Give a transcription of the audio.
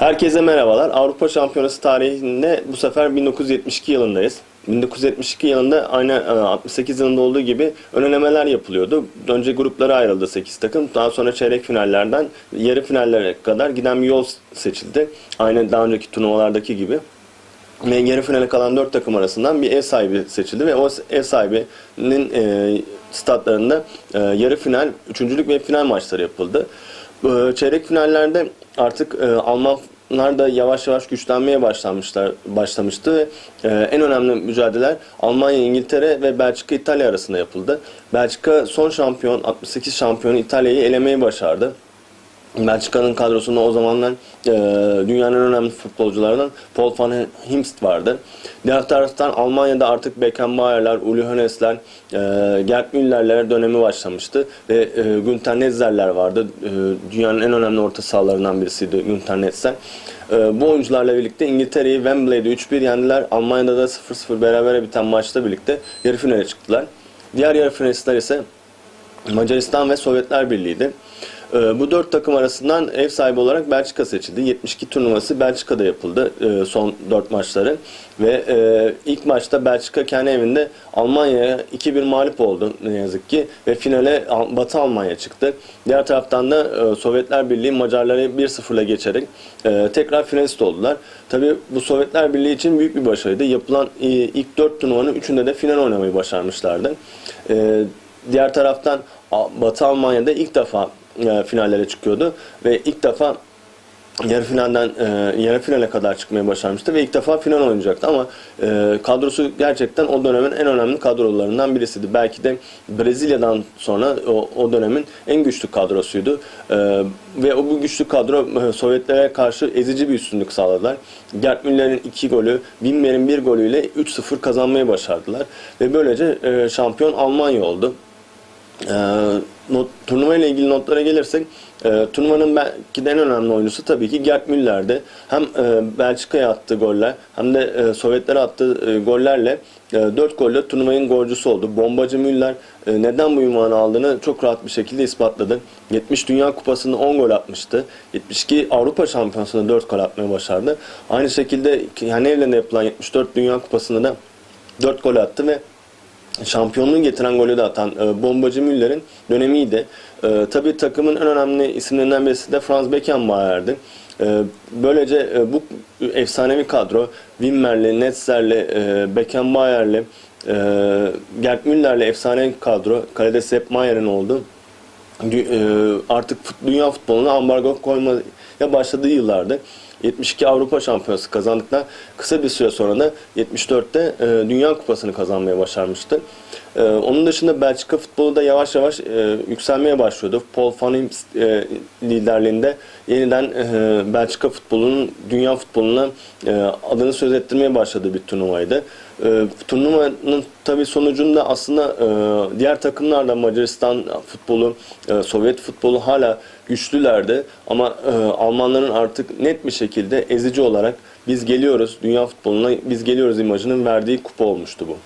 Herkese merhabalar. Avrupa Şampiyonası tarihinde bu sefer 1972 yılındayız. 1972 yılında aynı e, 68 yılında olduğu gibi önelemeler yapılıyordu. Önce gruplara ayrıldı 8 takım. Daha sonra çeyrek finallerden yarı finallere kadar giden bir yol seçildi. Aynı daha önceki turnuvalardaki gibi. Ve yarı finale kalan 4 takım arasından bir ev sahibi seçildi ve o ev sahibinin e, statlarında e, yarı final, üçüncülük ve final maçları yapıldı. E, çeyrek finallerde artık e, Almanlar da yavaş yavaş güçlenmeye başlamışlar başlamıştı ve e, en önemli mücadeleler Almanya, İngiltere ve Belçika, İtalya arasında yapıldı. Belçika son şampiyon, 68 şampiyonu İtalya'yı elemeyi başardı. Belçika'nın kadrosunda o zamanlar e, dünyanın önemli futbolcularından Paul van Himst vardı. Diğer taraftan Almanya'da artık Beckenbauer'ler, Uli Hoeneß'ler, e, Gerd Müller'ler dönemi başlamıştı ve e, Günter Netzer'ler vardı. E, dünyanın en önemli orta sahalarından birisiydi Günter Netzer. E, bu oyuncularla birlikte İngiltere'yi Wembley'de 3-1 yendiler. Almanya'da da 0-0 berabere biten maçta birlikte yarı finale çıktılar. Diğer yarı finalistler ise Macaristan ve Sovyetler Birliği'ydi. Ee, Bu dört takım arasından ev sahibi olarak Belçika seçildi. 72 turnuvası Belçika'da yapıldı e, son dört maçları. Ve e, ilk maçta Belçika kendi evinde Almanya'ya 2-1 mağlup oldu ne yazık ki. Ve finale Al- Batı Almanya çıktı. Diğer taraftan da e, Sovyetler Birliği Macarları 1-0'la geçerek tekrar finalist oldular. Tabi bu Sovyetler Birliği için büyük bir başarıydı. Yapılan ilk dört turnuvanın üçünde de final oynamayı başarmışlardı. Diğer taraftan Batı Almanya'da ilk defa e, finallere çıkıyordu ve ilk defa yarı finalden e, yarı finale kadar çıkmaya başarmıştı ve ilk defa final oynayacaktı ama e, kadrosu gerçekten o dönemin en önemli kadrolarından birisiydi. Belki de Brezilya'dan sonra o, o dönemin en güçlü kadrosuydu. E, ve o bu güçlü kadro e, Sovyetlere karşı ezici bir üstünlük sağladılar. Gerd Müller'in iki golü, Wimmer'in bir golüyle 3-0 kazanmayı başardılar ve böylece e, şampiyon Almanya oldu. Ee, not, turnuva ile ilgili notlara gelirsek e, turnuvanın belki de en önemli oyuncusu tabii ki Gerd Müller'di. Hem e, Belçika'ya attığı goller hem de e, Sovyetlere attığı e, gollerle e, 4 golle turnuvanın golcüsü oldu. Bombacı Müller e, neden bu ünvanı aldığını çok rahat bir şekilde ispatladı. 70 Dünya Kupası'nda 10 gol atmıştı. 72 Avrupa Şampiyonası'nda 4 gol atmayı başardı. Aynı şekilde kendi evlerinde yapılan 74 Dünya Kupası'nda da 4 gol attı ve şampiyonluğu getiren golü de atan e, bombacı Müller'in dönemiydi. E, tabii takımın en önemli isimlerinden birisi de Franz Beckenbauer'di. E, böylece e, bu efsanevi kadro Wimmer'li, Netzer'li, e, Beckenbauer'li, e, Gerd Müller'li efsane kadro. Kalede Sepp Mayer'in oldu. E, artık dünya futboluna ambargo koymaya başladığı yıllardı. 72 Avrupa Şampiyonası kazandıktan kısa bir süre sonra da 74'te e, Dünya Kupası'nı kazanmaya başarmıştı. E, onun dışında Belçika futbolu da yavaş yavaş e, yükselmeye başlıyordu. Paul van Imst e, liderliğinde yeniden e, Belçika futbolunun dünya futboluna e, adını söz ettirmeye başladığı bir turnuvaydı. E, turnuvanın tabii sonucunda aslında e, diğer takımlar da Macaristan futbolu, e, Sovyet futbolu hala güçlülerdi. Ama e, Almanların artık net bir şekilde ezici olarak biz geliyoruz dünya futboluna, biz geliyoruz imajının verdiği kupa olmuştu bu.